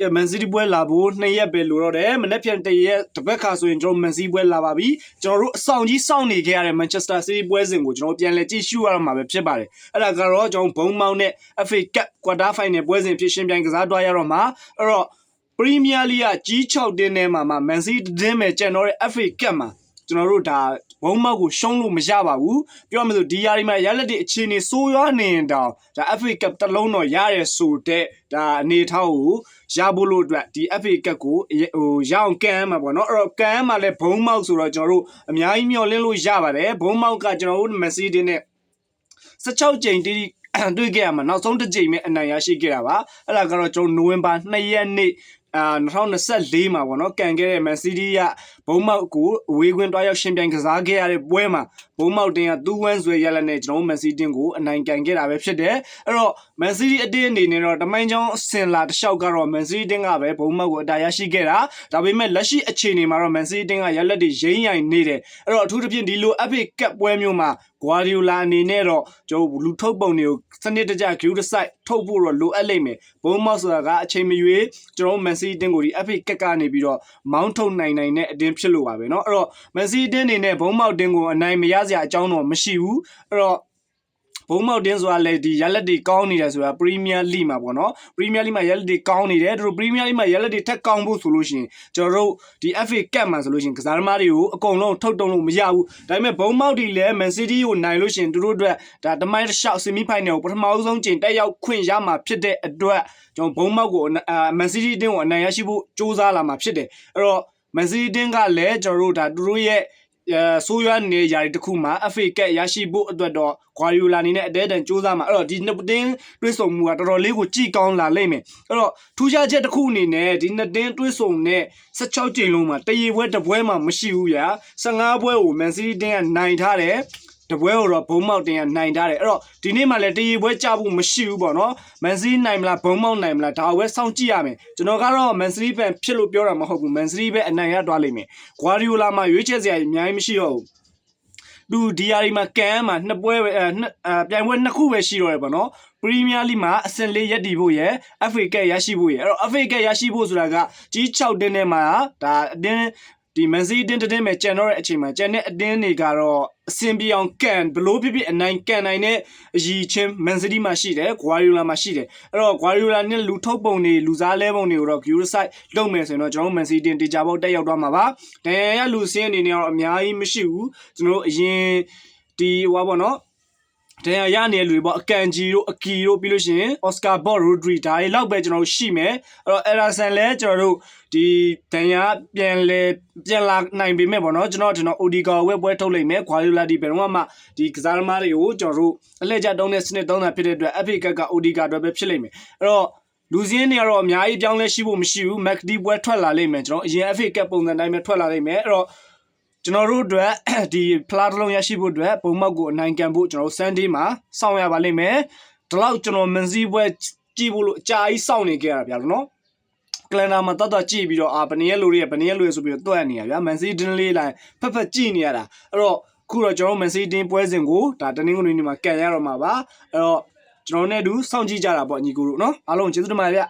ကဲမန်စီးတီးပွဲလာဖို့နှစ်ရက်ပဲလိုတော့တယ်မနေ့ပြန်တရက်တစ်ပတ်ခါဆိုရင်ကျွန်တော်မန်စီးပွဲလာပါပြီကျွန်တော်တို့အဆောင်ကြီးစောင့်နေခဲ့ရတဲ့ Manchester City ပွဲစဉ်ကိုကျွန်တော်ပြန်လည်ကြည့်ရှုရမှာပဲဖြစ်ပါတယ်အဲ့ဒါကတော့ကျွန်တော်ဘုံမောင်းနဲ့ FA Cup Quarter Final ပွဲစဉ်ဖြစ်ရှင်ပြိုင်ကစားတွားရတော့မှာအဲ့တော့ Premier League ကကြီး6တင်းထဲမှာမှ Man City တင်းမဲ့ကျန်တော့တဲ့ FA Cup မှာ ကျွန်တော်တို့ဒါဘုံမောက်ကိုရှုံးလို့မရပါဘူးပြောရမလို့ဒီယာရီမှာရလက်တဲ့အခြေအနေစိုးရွားနေရင်တောင်ဒါ FA Cup တစ်လုံးတော့ရရဲဆိုတဲ့ဒါအနေထားကိုရဖို့လို့အတွက်ဒီ FA Cup ကိုဟိုရအောင်ကန်မှာပေါ့နော်အဲ့တော့ကန်မှာလဲဘုံမောက်ဆိုတော့ကျွန်တော်တို့အများကြီးမျှော်လင့်လို့ရပါတယ်ဘုံမောက်ကကျွန်တော်တို့မက်ဆီတင်းနဲ့16ကြိမ်တိတိတွေ့ခဲ့ရမှာနောက်ဆုံးတစ်ကြိမ်ပဲအနိုင်ရရှိခဲ့တာပါအဲ့ဒါကတော့ကျွန်တော်နိုဝင်ဘာ2ရက်နေ့အာ2024မှာပေါ့နော်ကန်ခဲ့တဲ့ Man City က ဘုံမောက်ကိုအဝေးကွင်းတွားရောက်ရှင်ပြိုင်ကစားခဲ့ရတဲ့ပွဲမှာဘုံမောက်တင်ကသူ့ဝန်းဆွဲရလက်နဲ့ကျွန်တော် Man City ကိုအနိုင်ကန်ခဲ့တာပဲဖြစ်တယ်အဲ့တော့ Man City အတင်းအနေနဲ့တော့တမိုင်းချောင်းအစင်လာတစ်လျှောက်ကတော့ Man City ကပဲဘုံမောက်ကိုအတားရရှိခဲ့တာဒါပေမဲ့လက်ရှိအခြေအနေမှာတော့ Man City ကရလက်တွေရိမ့်ရိုင်နေတယ်အဲ့တော့အထူးသဖြင့်ဒီလို FA Cup ပွဲမျိုးမှာ Guardiola အနေနဲ့တော့ကျွန်တော်လူထုတ်ပုံတွေကိုစနစ်တကျ Q side ထုတ်ဖို့တော့လိုအပ်လိမ့်မယ်ဘုံမောက်ဆိုတာကအချိန်မရွေးကျွန်တော် Man City တင်းကိုဒီ FA Cup ကနေပြီးတော့မောင်းထုတ်နိုင်နိုင်တဲ့အတင်းဖြစ်လို့ပါပဲเนาะအဲ့တော့ Man City တင်းအနေနဲ့ဘုံမောက်တင်းကိုအနိုင်မရစရာအကြောင်းတော့မရှိဘူးအဲ့တော့ဘုံမောက်တင်းဆိုတာလေဒီရလက်တွေကောင်းနေတယ်ဆိုတာ Premier League မှာပေါ့နော် Premier League မှာရလက်တွေကောင်းနေတယ်တို့ Premier League မှာရလက်တွေထက်ကောင်းဖို့ဆိုလို့ရှိရင်ကျွန်တော်တို့ဒီ FA Cup မှာဆိုလို့ရှိရင်ကစားသမားတွေကိုအကုန်လုံးထုတ်တုံးလို့မရဘူးဒါပေမဲ့ဘုံမောက်တွေလည်း Man City ကိုနိုင်လို့ရှိရင်တို့တို့အတွက်ဒါတမိုင်းတစ်လျှောက် semi final ကိုပထမဆုံးချိန်တက်ရောက်ခွင့်ရမှာဖြစ်တဲ့အတွက်ကျွန်တော်ဘုံမောက်ကိုအာ Man City တင်းကိုအနိုင်ရရှိဖို့စူးစမ်းလာမှာဖြစ်တယ်အဲ့တော့ Man City တင်းကလည်းကျွန်တော်တို့ဒါသူတို့ရဲ့အဲဆိုးရွားနေရာတွေတစ်ခုမှာ FA Cup ရရှိဖို့အတွက်တော့ Guardiola အနေနဲ့အတဲတန်စူးစမ်းမှာအဲ့တော့ဒီနှစ်တင်းတွဲဆုံမှုကတော်တော်လေးကိုကြည်ကောင်းလာလိမ့်မယ်အဲ့တော့ထူးခြားချက်တစ်ခုအနေနဲ့ဒီနှစ်တင်းတွဲဆုံနဲ့16ကြိမ်လုံးမှာတရေပွဲတစ်ပွဲမှမရှိဘူးဗျာ15ပွဲကို Man City တင်းကနိုင်ထားတယ် တပွဲကိုတော့ဘုံမောက်တင်ကနိုင်ထားတယ်အဲ့တော့ဒီနေ့မှလည်းတရေပွဲကြဖို့မရှိဘူးပေါ့နော်မန်စီးနိုင်မလားဘုံမောက်နိုင်မလားဒါကိုပဲစောင့်ကြည့်ရမယ်ကျွန်တော်ကတော့မန်စီးဖန်ဖြစ်လို့ပြောတာမဟုတ်ဘူးမန်စီးပဲအနိုင်ရသွားလိမ့်မယ်ဂွာဒီယိုလာမှာရွေးချယ်စရာအများကြီးမရှိတော့ဘူးလူဒီယာရီမှာကန်မှာနှစ်ပွဲပဲအဲနှစ်အဲပြိုင်ပွဲနှစ်ခုပဲရှိတော့တယ်ပေါ့နော်ပရီးမီးယားလိမှာအဆင့်လေးရက်တည်ဖို့ရယ် FA ကရရှိဖို့ရယ်အဲ့တော့ FA ကရရှိဖို့ဆိုတာကကြီး6တင်းထဲမှာဒါအတင်း ဒီမန်စီးတင်းတင်းပဲကြံတော့တဲ့အချိန်မှာကြံတဲ့အတင်းတွေကတော့အဆင်ပြေအောင်ကန်ဘလို့ဖြစ်ဖြစ်အနိုင်ကန်နိုင်တဲ့အရည်ချင်းမန်စီးတီးမှာရှိတယ်ဂွာရီယိုလာမှာရှိတယ်အဲ့တော့ဂွာရီယိုလာနဲ့လူထုတ်ပုံတွေလူစားလဲပုံတွေကိုတော့ Guru site လုပ်မယ်ဆိုရင်တော့ကျွန်တော်မန်စီးတင်းတေချာပေါက်တက်ရောက်သွားမှာပါဒန်ရလူစင်းအနေနဲ့တော့အများကြီးမရှိဘူးကျွန်တော်အရင်ဒီဟိုပါပေါ့နော် ဒန်ရရနေတဲ့လူတွေပေါ့အကန်ဂျီတို့အကီတို့ပြီးလို့ရှိရင်အော်စကာဘော့ရိုဒရီဒါတွေလောက်ပဲကျွန်တော်တို့ရှိမယ်အဲ့တော့အရာဆန်လဲကျွန်တော်တို့ဒီဒန်ရပြန်လဲပြန်လာနိုင်ပေမဲ့ပေါ့နော်ကျွန်တော်ကျွန်တော်အိုဒီကာဝက်ပွဲထုတ်လိုက်မယ်ခွာယူလာဒီဘယ်တော့မှဒီကစားသမားတွေကိုကျွန်တော်တို့အလှည့်ကျတုံးတဲ့စနစ်တုံးတာဖြစ်တဲ့အတွက် FA ကကအိုဒီကာအတွက်ပဲဖြစ်လိမ့်မယ်အဲ့တော့လူစင်းတွေကတော့အများကြီးပြောင်းလဲရှိဖို့မရှိဘူးမက်ဒီပွဲထွက်လာလိမ့်မယ်ကျွန်တော်အရင် FA ကပုံစံတိုင်းပဲထွက်လာလိမ့်မယ်အဲ့တော့ ကျွန်တော်တို့အတွက်ဒီဖလားတစ်လုံးရရှိဖို့အတွက်ပုံမောက်ကိုအနိုင်ကန်ဖို့ကျွန်တော်တို့ဆန်ဒေးမှာစောင့်ရပါလိမ့်မယ်ဒီလောက်ကျွန်တော်မန်စီပွဲကြည့်ဖို့လို့အကြာကြီးစောင့်နေကြရတာဗျာလို့နော်ကလန်နာမှာတတ်တတ်ကြည့်ပြီးတော့အာဘယ်နည်းလူတွေဘယ်နည်းလူတွေဆိုပြီးတော့တွက်နေရဗျာမန်စီဒင်းလေးလိုက်ဖက်ဖက်ကြည့်နေရတာအဲ့တော့ခုတော့ကျွန်တော်မန်စီဒင်းပွဲစဉ်ကိုဒါတနင်္ဂနွေနေ့မှာကန်ရတော့မှာပါအဲ့တော့ကျွန်တော်နဲ့အတူစောင့်ကြည့်ကြတာပေါ့ညီကိုတို့နော်အားလုံးကျေးဇူးတင်ပါတယ်ဗျ